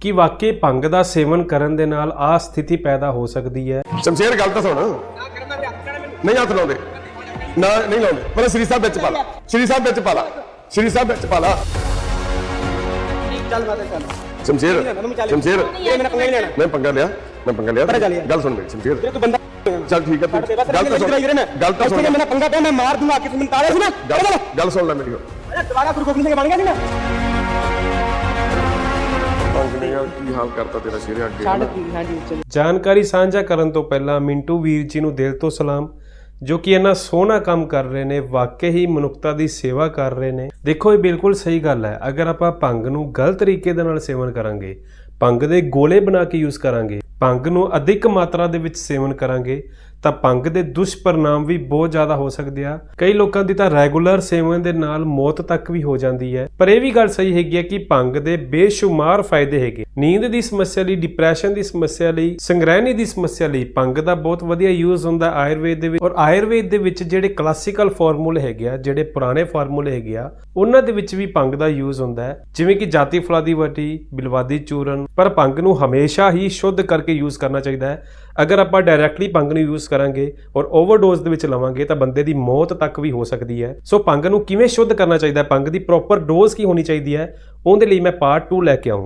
ਕਿ ਵਾਕਈ ਭੰਗ ਦਾ ਸੇਵਨ ਕਰਨ ਦੇ ਨਾਲ ਆ ਸਥਿਤੀ ਪੈਦਾ ਹੋ ਸਕਦੀ ਹੈ। ਸ਼ਮਸ਼ੇਰ ਗੱਲ ਤਾਂ ਸੁਣ। ਨਹੀਂ ਹੱਥ ਲਾਉਂਦੇ। ਨਾ ਨਹੀਂ ਲਾਉਂਦੇ। ਪਰ ਸ੍ਰੀ ਸਾਹਿਬ ਵਿੱਚ ਪਾ ਲਾ ਸ੍ਰੀ ਸਾਹਿਬ ਵਿੱਚ ਪਾ ਲਾ ਸ੍ਰੀ ਸਾਹਿਬ ਵਿੱਚ ਪਾ ਲਾ ਚੱਲ ਮਾਤਾ ਚੱਲ ਸ਼ਮਸ਼ੇਰ। ਸ਼ਮਸ਼ੇਰ। ਇਹ ਮੇਰਾ ਪੰਗਾ ਨਹੀਂ ਲੈਣਾ ਮੈਂ ਪੰਗਾ ਲਿਆ ਮੈਂ ਪੰਗਾ ਲਿਆ। ਗੱਲ ਸੁਣ ਮੇਰੀ ਸ਼ਮਸ਼ੇਰ। ਤੂੰ ਬੰਦਾ ਚੱਲ ਠੀਕ ਹੈ ਤੂੰ ਗੱਲ ਤਾਂ ਸੁਣ। ਗੱਲ ਤਾਂ ਸੁਣ। ਮੇਰਾ ਪੰਗਾ ਪਿਆ ਮੈਂ ਮਾਰ ਦੂੰਗਾ ਕਿ ਤੂੰ ਮੈਨੂੰ ਤਾੜਿਆ ਸੀ ਨਾ। ਗੱਲ ਗੱਲ ਸੁਣ ਲੈ ਮੇਰੀ ਹੁਣ ਅਰੇ ਦੁਬਾਰਾ ਗੁਰੂ ਗੋਬਿੰਦ ਸਿੰਘ ਬਣ ਗਿਆ ਸੀ ਨਾ। ਯਾਰ ਕੀ ਹਾਲ ਕਰਤਾ ਤੇਰਾ ਸ਼ੇਰੇ ਅੱਗੇ ਹਾਂਜੀ ਚਲ ਜਾਣਕਾਰੀ ਸਾਂਝਾ ਕਰਨ ਤੋਂ ਪਹਿਲਾਂ ਮਿੰਟੂ ਵੀਰ ਜੀ ਨੂੰ ਦਿਲ ਤੋਂ ਸਲਾਮ ਜੋ ਕਿ ਇੰਨਾ ਸੋਹਣਾ ਕੰਮ ਕਰ ਰਹੇ ਨੇ ਵਾਕਈ ਹੀ ਮਨੁੱਖਤਾ ਦੀ ਸੇਵਾ ਕਰ ਰਹੇ ਨੇ। ਦੇਖੋ ਇਹ ਬਿਲਕੁਲ ਸਹੀ ਗੱਲ ਹੈ। ਅਗਰ ਆਪਾਂ ਭੰਗ ਨੂੰ ਗਲਤ ਤਰੀਕੇ ਦੇ ਨਾਲ ਸੇਵਨ ਕਰਾਂਗੇ ਭੰਗ ਦੇ ਗੋਲੇ ਬਣਾ ਕੇ ਯੂਜ਼ ਕਰਾਂਗੇ ਭੰਗ ਨੂੰ ਅਧਿਕ ਮਾਤਰਾ ਦੇ ਵਿੱਚ ਸੇਵਨ ਕਰਾਂਗੇ ਤਾਂ ਭੰਗ ਦੇ ਦੁਸ਼ਪਰਿਣਾਮ ਵੀ ਬਹੁਤ ਜ਼ਿਆਦਾ ਹੋ ਸਕਦੇ ਆ। ਕਈ ਲੋਕਾਂ ਦੀ ਤਾਂ ਰੈਗੂਲਰ ਸੇਵਨ ਦੇ ਨਾਲ ਮੌਤ ਤੱਕ ਵੀ ਹੋ ਜਾਂਦੀ ਹੈ। ਪਰ ਇਹ ਵੀ ਗੱਲ ਸਹੀ ਹੈਗੀ ਹੈ ਕਿ ਭੰਗ ਦੇ ਬੇਸ਼ੁਮਾਰ ਫਾਇਦੇ ਹੈਗੇ। ਨੀਂਦ ਦੀ ਸਮੱਸਿਆ ਲਈ ਡਿਪਰੈਸ਼ਨ ਦੀ ਸਮੱਸਿਆ ਲਈ, ਸੰਗ੍ਰਹਿਣੀ ਦੀ ਸਮੱਸਿਆ ਲਈ ਭੰਗ ਦਾ ਬਹੁਤ ਵਧੀਆ ਯੂਜ਼ ਹੁੰਦਾ ਆਯੁਰਵੇਦ ਦੇ ਵਿੱਚ। ਔਰ ਆਯੁਰਵੇਦ ਦੇ ਵਿੱਚ ਜਿਹੜੇ ਕਲਾਸੀਕਲ ਫਾਰਮੂਲੇ ਹੈਗੇ ਆ, ਜਿਹੜੇ ਪੁਰਾਣੇ ਫਾਰਮੂਲੇ ਹੈਗੇ ਆ, ਉਹਨਾਂ ਦੇ ਵਿੱਚ ਵੀ ਭੰਗ ਦਾ ਯੂਜ਼ ਹੁੰਦਾ ਹੈ। ਜਿਵੇਂ ਕਿ ਜਾਤੀ ਫਲਾਦੀ ਵਟੀ, ਬਿਲਵਾਦੀ ਚੂਰਨ। ਪਰ ਭੰਗ ਨੂੰ ਹਮੇਸ਼ਾ ਹੀ ਸ਼ੁੱਧ ਕਰਕੇ ਯੂਜ਼ ਕਰਨਾ ਚਾਹੀਦਾ ਹੈ। ਅਗਰ ਆਪਾਂ ਡਾਇਰੈਕਟਲੀ ਭੰਗ ਨੂੰ ਯੂਜ਼ ਕਰਾਂਗੇ ਔਰ ਓਵਰਡੋਜ਼ ਦੇ ਵਿੱਚ ਲਵਾਂਗੇ ਤਾਂ ਬੰਦੇ ਦੀ ਮੌਤ ਤੱਕ ਵੀ ਹੋ ਸਕਦੀ ਹੈ। ਸੋ ਭੰਗ ਨੂੰ ਕਿਵੇਂ ਸ਼ੁੱਧ ਕਰਨਾ ਚਾਹੀਦਾ ਹੈ? ਭੰਗ ਦੀ ਪ੍ਰੋਪਰ ਡੋਜ਼ ਕੀ ਹੋਣੀ ਚਾਹੀਦੀ ਹੈ? ਉਹਦੇ ਲਈ ਮੈਂ ਪਾਰਟ 2 ਲੈ ਕੇ ਆਉਂਗਾ